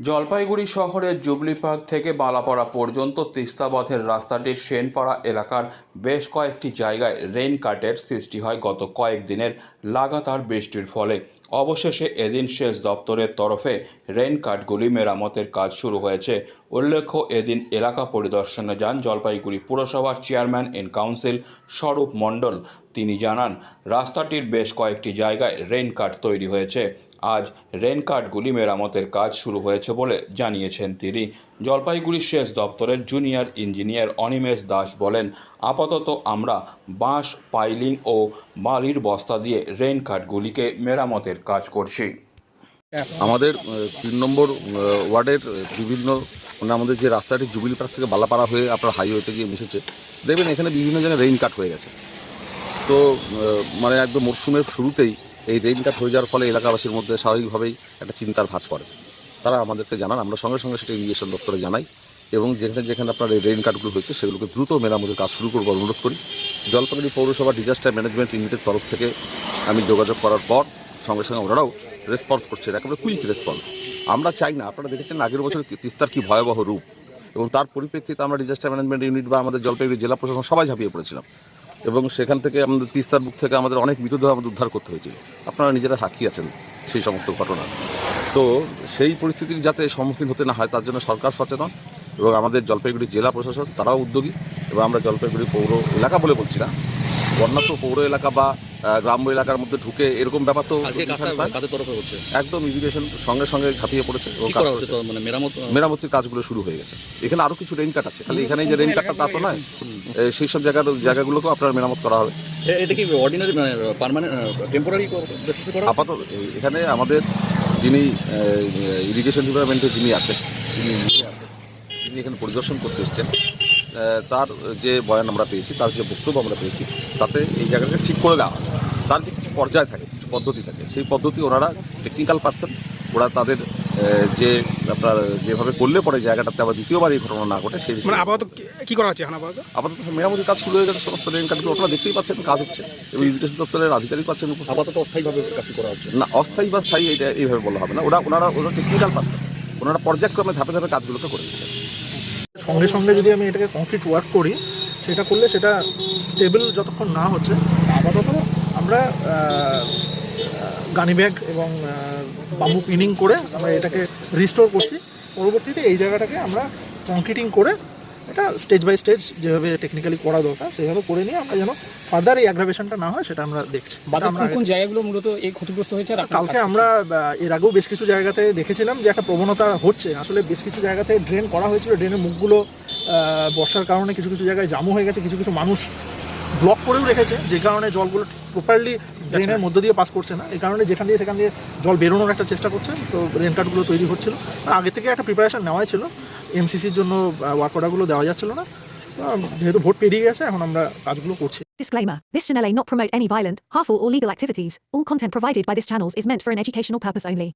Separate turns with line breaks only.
জলপাইগুড়ি শহরের jubilee park থেকে বালাপাড়া পর্যন্ত তিস্তাপথের রাস্তাটির সেনপাড়া এলাকার বেশ কয়েকটি জায়গায় রেইন কাটের সৃষ্টি হয় গত কয়েকদিনের লাগাতার বৃষ্টির ফলে। অবশেষে এদিন সেচ দপ্তরের তরফে রেইন কাটগুলি মেরামতের কাজ শুরু হয়েছে। উল্লেখ্য, এদিন এলাকা পরিদর্শনে যান জলপাইগুড়ি পুরসভার চেয়ারম্যান ইন কাউন্সিল স্বরূপ মণ্ডল। তিনি জানান, রাস্তাটির বেশ কয়েকটি জায়গায় রেন কাট তৈরি হয়েছে। আজ রেন কাটগুলি মেরামতের কাজ শুরু হয়েছে বলে জানিয়েছেন তিনি। জলপাইগুড়ি সেচ দপ্তরের জুনিয়র ইঞ্জিনিয়ার অনিমেষ দাস বলেন, আপাতত আমরা বাঁশ, পাইলিং ও বালির বস্তা দিয়ে রেন কাটগুলিকে মেরামতের কাজ করছি।
আমাদের তিন নম্বর ওয়ার্ডের বিভিন্ন মানে আমাদের যে রাস্তাটি জুবিলি পার্ক থেকে বালাপাড়া হয়ে আপনার হাইওয়েতে গিয়ে মিশেছে, দেখবেন এখানে বিভিন্ন জায়গায় রেইন কাট হয়ে গেছে। তো মানে একদম মরশুমের শুরুতেই এই রেইন হয়ে যাওয়ার ফলে এলাকাবাসীর মধ্যে স্বাভাবিকভাবেই একটা চিন্তার ভাঁজ পড়ে। তারা আমাদেরকে জানান, আমরা সঙ্গে সঙ্গে সেটা ইরিগেশন দপ্তরে জানাই এবং যেখানে যেখানে আপনার এই রেইন কাটগুলো হয়েছে সেগুলোকে দ্রুত মেরামতের কাজ শুরু করব অনুরোধ করি। জলপাইগুড়ি পৌরসভা ডিজাস্টার ম্যানেজমেন্ট ইউনিটের তরফ থেকে আমি যোগাযোগ করার পর সঙ্গে সঙ্গে ওনারাও রেসপন্স করছেন, একেবারে কুইক রেসপন্স আমরা চাই না, আপনারা দেখেছেন আগের বছর তিস্তার কি ভয়াবহ রূপ এবং তার পরিপ্রেক্ষিতে আমরা ডিজাস্টার ম্যানেজমেন্ট ইউনিট বা আমাদের জলপাইগুড়ি জেলা প্রশাসন সবাই ঝাঁপিয়ে পড়েছিলাম। এবং সেখান থেকে আমাদের তিস্তার বুক থেকে আমাদের অনেক মৃতদেহ আমাদের উদ্ধার করতে হয়েছিল। আপনারা নিজেরা সাক্ষী আছেন সেই সমস্ত ঘটনা। তো সেই পরিস্থিতির যাতে সম্মুখীন হতে না হয়, তার জন্য সরকার সচেতন এবং আমাদের জলপাইগুড়ি জেলা প্রশাসন, তারাও উদ্যোগী এবং আমরা জলপাইগুড়ি পৌর এলাকা বলে বলছি না বন্যাত্ম পৌর এলাকা বা গ্রাম্য এলাকার মধ্যে ঢুকে এরকম ব্যাপার তো একদম ইরিগেশন সঙ্গে সঙ্গে ঝাঁপিয়ে পড়েছে
মানে মেরামত
মেরামতির কাজগুলো শুরু হয়ে গেছে। এখানে আরও কিছু রেইন কাট আছে। খালি এখানেই যে রেইন কাটটা তা তো নয়। সেই সব জায়গার জায়গাগুলোকেও আপনার মেরামত করা হবে।
এটা কি অর্ডিনারি মানে পার্মানেন্ট টেম্পোরারি?
আপাতত এখানে আমাদের যিনি ইরিগেশন ডিপার্টমেন্টে যিনি আছেন যিনি যিনি এখানে পরিদর্শন করতে এসেছেন তার যে বয়ান আমরা পেয়েছি তার যে বক্তব্য আমরা পেয়েছি তাতে এই জায়গাটা ঠিক করে দেওয়া হয়। তার যে কিছু পর্যায় থাকে কিছু পদ্ধতি থাকে সেই পদ্ধতি ওনারা টেকনিক্যাল পার্সন ওরা তাদের যে আপনার যেভাবে করলে পরে জায়গাটাতে আবার দ্বিতীয়বার এই ঘটনা না ঘটে সেই
মানে আপাতত কি- করা হচ্ছে আপাতত?
আপাতত মেরামতির কাজ শুরু হয়ে গেছে সমস্ত রেন কার্ডগুলো আপনারা দেখতেই পাচ্ছেন কাজ হচ্ছে। এবং ইরিগেশন দপ্তরের আধিকারিক পাচ্ছেন।
আপাতত অস্থায়ীভাবে কাজটি করা হচ্ছে?
না অস্থায়ী বা স্থায়ী এটা এইভাবে বলা হবে না। ওরা ওনারা ওরা টেকনিক্যাল পার্সন ওনারা পর্যায়ক্রমে ধাপে ধাপে কাজগুলোকে করে দিচ্ছে
সঙ্গে সঙ্গে যদি আমি এটাকে কংক্রিট ওয়ার্ক করি সেটা করলে সেটা স্টেবল যতক্ষণ না হচ্ছে আমরা গানি ব্যাগ এবং বাম্বু পিনিং করে আমরা এটাকে রিস্টোর করছি। পরবর্তীতে এই জায়গাটাকে আমরা কংক্রিটিং করে এটা স্টেজ বাই স্টেজ যেভাবে টেকনিক্যালি করা দরকার সেভাবে করে নিয়ে আমরা যেন ফার্দার এই অ্যাগ্রাভেশনটা না হয় সেটা আমরা দেখছি।
কোন জায়গাগুলো মূলত এই ক্ষতিগ্রস্ত হয়েছে আর
কালকে আমরা এর আগেও বেশ কিছু জায়গাতে দেখেছিলাম যে একটা প্রবণতা হচ্ছে। আসলে বেশ কিছু জায়গাতে ড্রেন করা হয়েছিল ড্রেনের মুখগুলো বর্ষার কারণে কিছু কিছু জায়গায় জামও হয়ে গেছে কিছু কিছু মানুষ ব্লক করেও রেখেছে যে কারণে জলগুলো প্রপারলি ড্রেনের মধ্য দিয়ে পাস করছে না। এই কারণে যেখান দিয়ে সেখান দিয়ে জল বেরোনোর একটা চেষ্টা করছে তো রেন কার্ডগুলো তৈরি হচ্ছিল। আগে থেকে একটা প্রিপারেশন নেওয়াই ছিল। এমসিসির জন্য ওয়ার্ক অর্ডারগুলো দেওয়া যাচ্ছিল না। যেহেতু ভোট পেরিয়ে গেছে এখন আমরা কাজগুলো করছি।
Disclaimer This channel may not promote any violent, harmful, or legal activities. All content provided by this channel is meant for an educational purpose only.